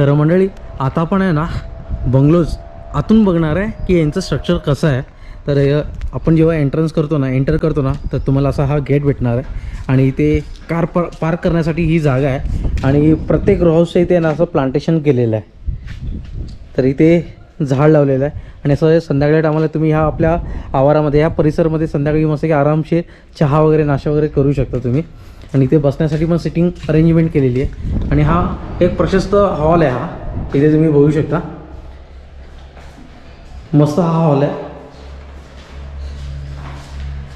तर मंडळी आता पण आहे ना बंगलोज आतून बघणार आहे की यांचं स्ट्रक्चर कसं आहे. तर आपण जेव्हा एंट्रन्स करतो ना एंटर करतो ना तर तुम्हाला असा हा गेट भेटणार आहे. आणि इथे कार प पार्क करण्यासाठी ही जागा आहे. आणि प्रत्येक रो इथे ना असं प्लांटेशन केलेलं आहे. तर इथे झाड लावलेलं आहे. आणि असं संध्याकाळी टायमाला तुम्ही ह्या आपल्या आवारामध्ये ह्या परिसरामध्ये संध्याकाळी मस्त की आरामशीर चहा वगैरे नाश्ता वगैरे करू शकता तुम्ही. आणि इथे बसण्यासाठी पण सिटिंग अरेंजमेंट केलेली आहे. आणि हा एक प्रशस्त हॉल आहे हा. इथे तुम्ही बघू शकता. मस्त हा हॉल आहे.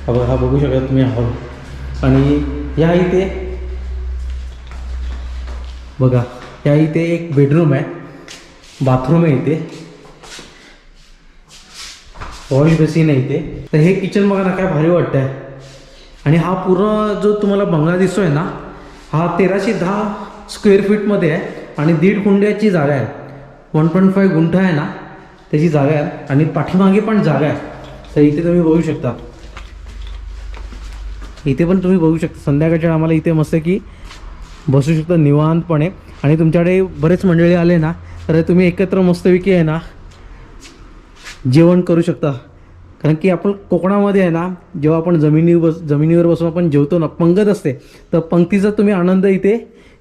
हा बघा हा बघू शकता तुम्ही हॉल आणि या इथे बघा या इथे एक बेडरूम आहे. बाथरूम आहे इथे. वॉश बेसिन आहे इथे. तर हे किचन बघा ना काय भारी वाटतंय. आणि हा पूर्ण जो तुम्हाला बंगला दिसतोय ना हा तेराशे दहा स्क्वेअर फीटमध्ये आहे आणि दीड गुंड्याची जागा आहे. वन पॉईंट फाईव्ह गुंठा आहे ना त्याची जागा आहे. आणि पाठीमागे पण जागा आहे. तर इथे तुम्ही बघू शकता. इथे पण तुम्ही बघू शकता. संध्याकाळच्या आम्हाला इथे मस्त की बसू शकता निवांतपणे. आणि तुमच्याकडे बरेच मंडळी आले ना तर तुम्ही एकत्र मस्तपैकी आहे ना जेवण करू शकता. कारण की आपण कोकणामध्ये आहे ना जेव्हा आपण जमिनीवर बस जमिनीवर बसून आपण जेवतो ना पंगत असते तर पंक्तीचा तुम्ही आनंद इथे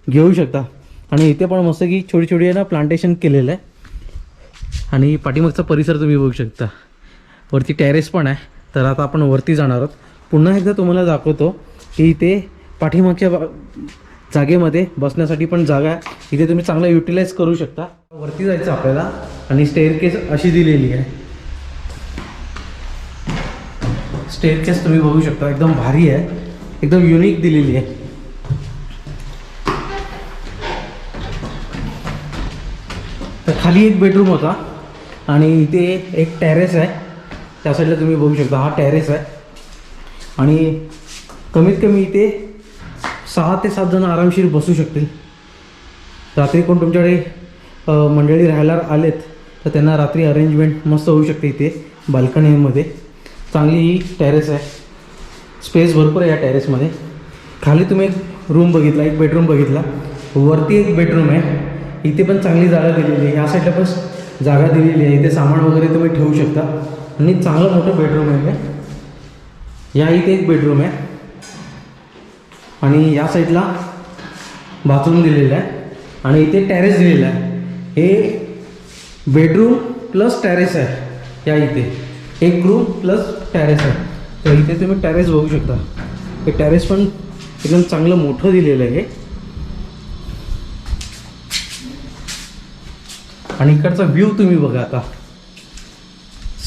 घेऊ शकता. आणि इथे पण मस्त की छोटी छोटी आहे ना प्लांटेशन केलेलं आहे. आणि पाठीमागचा परिसर तुम्ही बघू शकता. वरती टेरेस पण आहे. तर आता आपण वरती जाणार आहोत. पुन्हा एकदा तुम्हाला दाखवतो की इथे पाठीमागच्या जागेमध्ये बसण्यासाठी पण जागा आहे. इथे तुम्ही चांगलं युटिलाइज करू शकता. वरती जायचं आपल्याला. आणि स्टेअरकेस अशी दिलेली आहे. स्टेअरकेस तुम्ही बघू शकता. एकदम भारी आहे. एकदम युनिक दिलेली आहे. तर खाली एक बेडरूम होता. आणि इथे एक टेरेस आहे. त्या साईडला तुम्ही बघू शकता. हा टेरेस आहे. आणि कमीत कमी इथे सहा ते सात जण आरामशीर बसू शकतील. रात्री कोण तुमच्याकडे मंडळी राहायला आलेत तर त्यांना रात्री अरेंजमेंट मस्त होऊ शकते इथे बाल्कनीमध्ये चांगली ही टेरेस आहे. स्पेस भरपूर आहे या टेरेसमध्ये खाली तुम्ही एक रूम बघितला एक बेडरूम बघितला. वरती एक बेडरूम आहे. इथे पण चांगली जागा दिलेली आहे. या साईडला पण जागा दिलेली आहे. इथे सामान वगैरे तुम्ही ठेवू शकता. आणि चांगलं मोठं बेडरूम आहे या इथे एक बेडरूम आहे. आणि या साईडला बाथरूम दिलेलं आहे. आणि इथे टेरेस दिलेलं आहे. हे बेडरूम प्लस टेरेस आहे. या इथे. एक रूम प्लस टेरेस आहे. तर इथे तुम्ही टेरेस बघू शकता. हे टेरेस पण एकदम चांगलं मोठं दिलेलं आहे. हे. आणि इकडचा व्ह्यू तुम्ही बघा आता.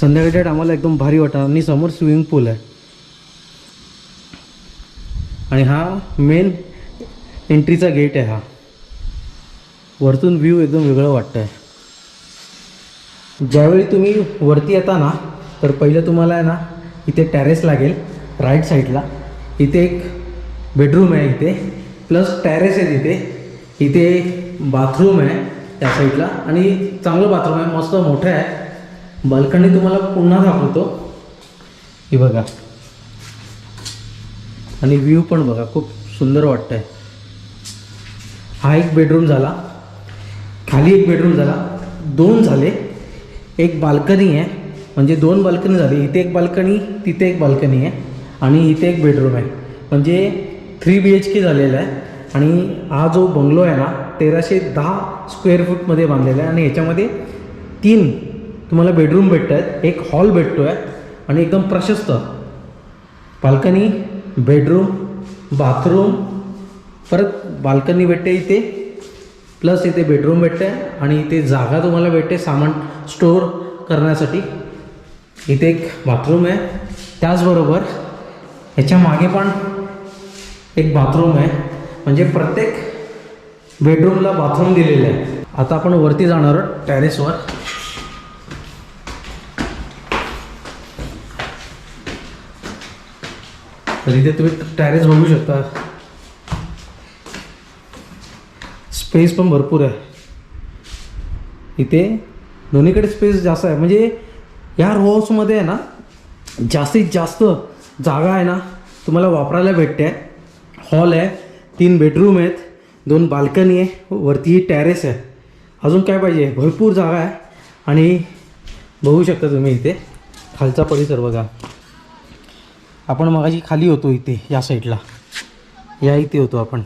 संध्याकाळच्या टायमाला एकदम भारी वाटणार आणि समोर स्विमिंग पूल आहे. आणि हा मेन एंट्रीचा गेट आहे हा. वरतून व्ह्यू एकदम वेगळं वाटतं आहे ज्यावेळी तुम्ही वरती येता ना तर पहिलं तुम्हाला आहे ना इथे टॅरेस लागेल राईट साईडला इथे एक बेडरूम आहे इथे प्लस टॅरेस आहे तिथे. इथे बाथरूम आहे त्या साईडला आणि चांगलं बाथरूम आहे मस्त मोठं आहे. बाल्कनी तुम्हाला पुन्हा दाखवतो. ही बघा. आणि व्ह्यू पण बघा खूप सुंदर वाटतंय. हा एक बेडरूम झाला. खाली एक बेडरूम झाला. दोन झाले. एक बाल्कनी आहे. म्हणजे दोन बाल्कनी झाली. इथे एक बाल्कनी तिथे एक बाल्कनी आहे आणि इथे एक बेडरूम आहे. म्हणजे थ्री बी एच के झालेला आहे आणि हा जो बंगलो आहे ना तेराशे दहा स्क्वेअर फूटमध्ये बांधलेला आहे आणि याच्यामध्ये तीन तुम्हाला बेडरूम भेटत आहेत एक हॉल भेटतो आहे आणि एकदम प्रशस्त. बाल्कनी बेडरूम बाथरूम परत बाल्कनी भेटते इथे प्लस इथे बेडरूम भेटते आणि इथे जागा तुम्हाला भेटते सामान स्टोअर करण्यासाठी. इथे एक बाथरूम आहे. त्याचबरोबर ह्याच्या मागे पण एक बाथरूम आहे. म्हणजे प्रत्येक बेडरूमला बाथरूम दिलेलं आहे. आता आपण वरती जाणार आहोत टॅरेसवर तर इथे तुम्ही टॅरेस बघू शकता. स्पेस पण भरपूर आहे. इथे दोन्हीकडे स्पेस जास्त आहे. म्हणजे या रो आहे ना जास्तीत जास्त जागा आहे ना तुम्हाला वापरायला भेटते. हॉल आहे तीन बेडरूम आहेत दोन बाल्कनी आहे वरती टॅरेस आहे. अजून काय पाहिजे? भरपूर जागा आहे. आणि बघू शकता तुम्ही इथे खालचा परिसर बघा. आपण मगाशी खाली होतो इथे या साईडला या इथे होतो आपण.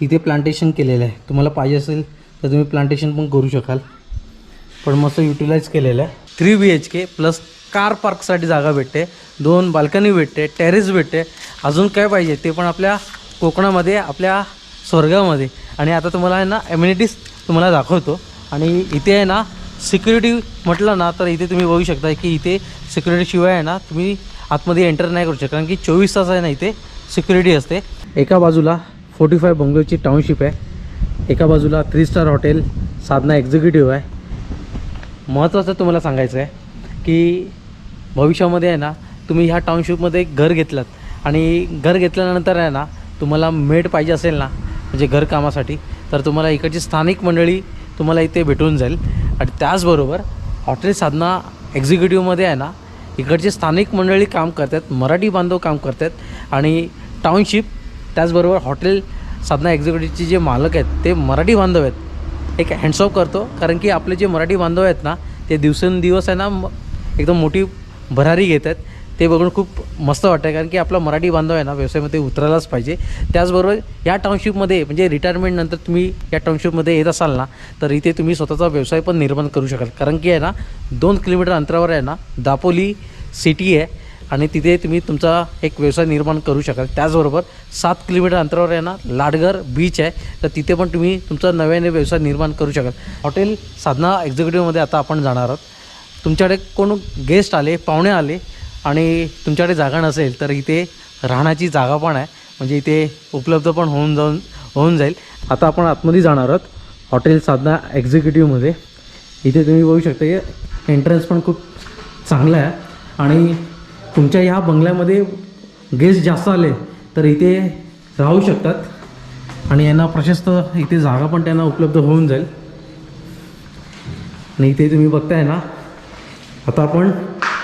तिथे प्लांटेशन केलेलं आहे. तुम्हाला पाहिजे असेल तर तुम्ही प्लांटेशन पण करू शकाल. पण मस्त युटिलाइज केलेलं आहे. Three B H K plus car पार्कसाठी जागा भेटते दोन बाल्कनी भेटते टेरेस भेटते. अजून काय पाहिजे ते पण आपल्या कोकणामध्ये आपल्या स्वर्गामध्ये. आणि आता तुम्हाला आहे ना एम्युनिटीज तुम्हाला दाखवतो. आणि इथे आहे ना सिक्युरिटी म्हटलं ना तर इथे तुम्ही बघू शकता की इथे सिक्युरिटीशिवाय आहे ना तुम्ही आतमध्ये एंटर नाही करू शकत. कारण की चोवीस तास आहे ना इथे सिक्युरिटी असते. एका बाजूला फोर्टी फाय बंगलोची टाउनशिप आहे. एका बाजूला three star hotel Sadhana executive आहे. महत्त्वाचं तुम्हाला सांगायचं आहे की भविष्यामध्ये आहे ना तुम्ही ह्या टाउनशिपमध्ये एक घर घेतलात. आणि घर घेतल्यानंतर आहे ना तुम्हाला मेड पाहिजे असेल ना म्हणजे घरकामासाठी तर तुम्हाला इकडची स्थानिक मंडळी तुम्हाला इथे भेटून जाईल. आणि त्याचबरोबर हॉटेल साधना एक्झिक्युटिव्हमध्ये आहे ना इकडचे स्थानिक मंडळी काम करतात मराठी बांधव काम करतात. आणि टाउनशिप त्याचबरोबर हॉटेल साधना एक्झिक्युटिव्हचे जे मालक आहेत ते मराठी बांधव आहेत. एक हँडसॉफ करतो. कारण की आपले जे मराठी बांधव आहेत ना ते दिवसेंदिवस आहे ना एकदम मोठी भरारी घेत आहेत ते बघून खूप मस्त वाटतं कारण की आपला मराठी बांधव आहे ना व्यवसायामध्ये उतरायलाच पाहिजे. त्याचबरोबर या टाउनशिपमध्ये म्हणजे रिटायरमेंटनंतर तुम्ही या टाउनशिपमध्ये येत असाल ना तर इथे तुम्ही स्वतःचा व्यवसाय पण निर्माण करू शकाल. कारण की आहे ना दोन किलोमीटर अंतरावर आहे ना दापोली सिटी आहे. आणि तिथे तुम्ही तुमचा एक व्यवसाय निर्माण करू शकाल. त्याचबरोबर सात किलोमीटर अंतरावर आहे ना लाडगर बीच आहे. तर तिथे पण तुम्ही तुमचा नव्याने व्यवसाय निर्माण करू शकाल. हॉटेल साधना एक्झिक्युटिव्हमध्ये आता आपण जाणार आहोत. तुमच्याकडे कोण गेस्ट आले पाहुणे आले आणि तुमच्याकडे जागा नसेल तर इथे राहण्याची जागा पण आहे. म्हणजे इथे उपलब्ध पण होऊन जाऊन होऊन जाईल. आता आपण आतमध्ये जाणार आहोत हॉटेल साधना एक्झिक्युटिव्हमध्ये इथे तुम्ही बघू शकता की एंट्रन्स पण खूप चांगला आहे. आणि तुमच्या ह्या बंगल्यामध्ये गेस्ट जास्त आले तर इथे राहू शकतात. आणि यांना प्रशस्त इथे जागा पण त्यांना उपलब्ध होऊन जाईल. आणि इथे तुम्ही बघताय ना आता आपण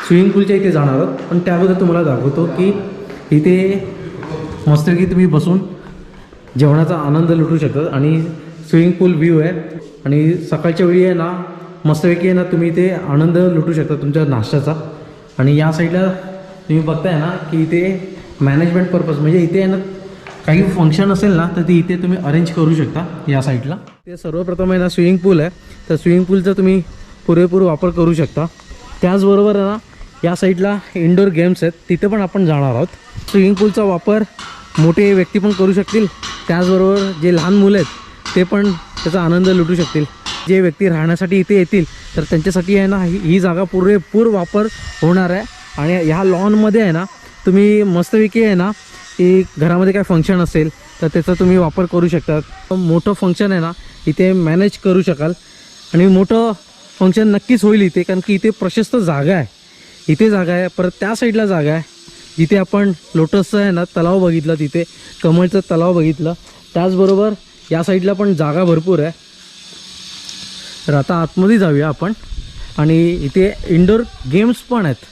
स्विमिंग पूलच्या इथे जाणार आहोत. पण त्याबद्दल तुम्हाला दाखवतो की इथे मस्तपैकी तुम्ही बसून जेवणाचा आनंद लुटू शकतात. आणि स्विमिंग पूल व्ह्यू आहे. आणि सकाळच्या वेळी आहे ना मस्तपैकी आहे ना तुम्ही इथे आनंद लुटू शकता तुमच्या नाश्त्याचा. आणि या साईडला तुम्ही बघताय ना की इथे मॅनेजमेंट पर्पज म्हणजे इथे आहे ना काही फंक्शन असेल ना तर ते इथे तुम्ही अरेंज करू शकता या साईडला ते सर्वप्रथम आहे ना स्विमिंग पूल आहे. तर स्विमिंग पूलचा तुम्ही पुरेपूर वापर करू शकता. त्याचबरोबर ना या साईडला इंडोर गेम्स आहेत. तिथे पण आपण जाणार आहोत. स्विमिंग पूलचा वापर मोठे व्यक्ती पण करू शकतील. त्याचबरोबर जे लहान मुलं आहेत ते पण त्याचा आनंद लुटू शकतील. जे व्यक्ती राहण्यासाठी इथे येतील तर त्यांच्यासाठी आहे ना ही ही जागा पुरेपूर वापर होणार आहे. आणि ह्या लॉनमध्ये आहे ना तुम्ही मस्तपैकी आहे ना की घरामध्ये काय फंक्शन असेल तर त्याचा तुम्ही वापर करू शकता. मोठं फंक्शन आहे ना इथे मॅनेज करू शकाल. आणि मोठं फंक्शन नक्कीच होईल इथे कारण की इथे प्रशस्त जागा आहे. इथे जागा आहे परत त्या साईडला जागा आहे. जिथे आपण लोटसचं आहे ना तलाव बघितलं तिथे कमळचं तलाव बघितलं. त्याचबरोबर या साईडला पण जागा भरपूर आहे. तर आता आतमध्ये जाऊया आपण. आणि इथे इंडोर गेम्स पण आहेत.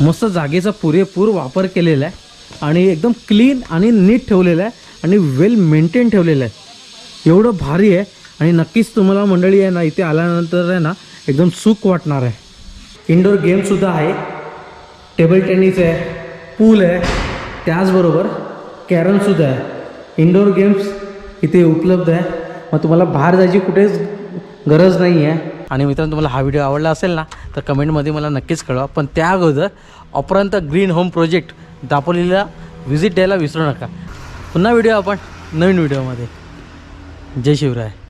मस्त जागेचा पुरेपूर वापर केलेला आहे. आणि एकदम क्लीन आणि नीट ठेवलेलं आहे आणि वेल मेंटेन ठेवलेलं आहे. एवढं भारी आहे आणि नक्कीच तुम्हाला मंडळी आहे ना इथे आल्यानंतर आहे ना एकदम सुख वाटणार आहे. इंडोर गेमसुद्धा आहे. टेबल टेनिस आहे. पूल आहे. त्याचबरोबर कॅरमसुद्धा आहे. इंडोर गेम्स इथे उपलब्ध आहे. मग तुम्हाला बाहेर जायची कुठेच गरज नाही आहे आणि मित्रांनो तुम्हाला हा व्हिडिओ आवडला असेल ना तर कमेंटमध्ये मला नक्कीच कळवा. पण त्या अगोदर अपरांत ग्रीन होम प्रोजेक्ट दापोलीला व्हिजिट द्यायला विसरू नका. पुन्हा व्हिडिओ आपण नवीन व्हिडिओमध्ये जय शिवराय.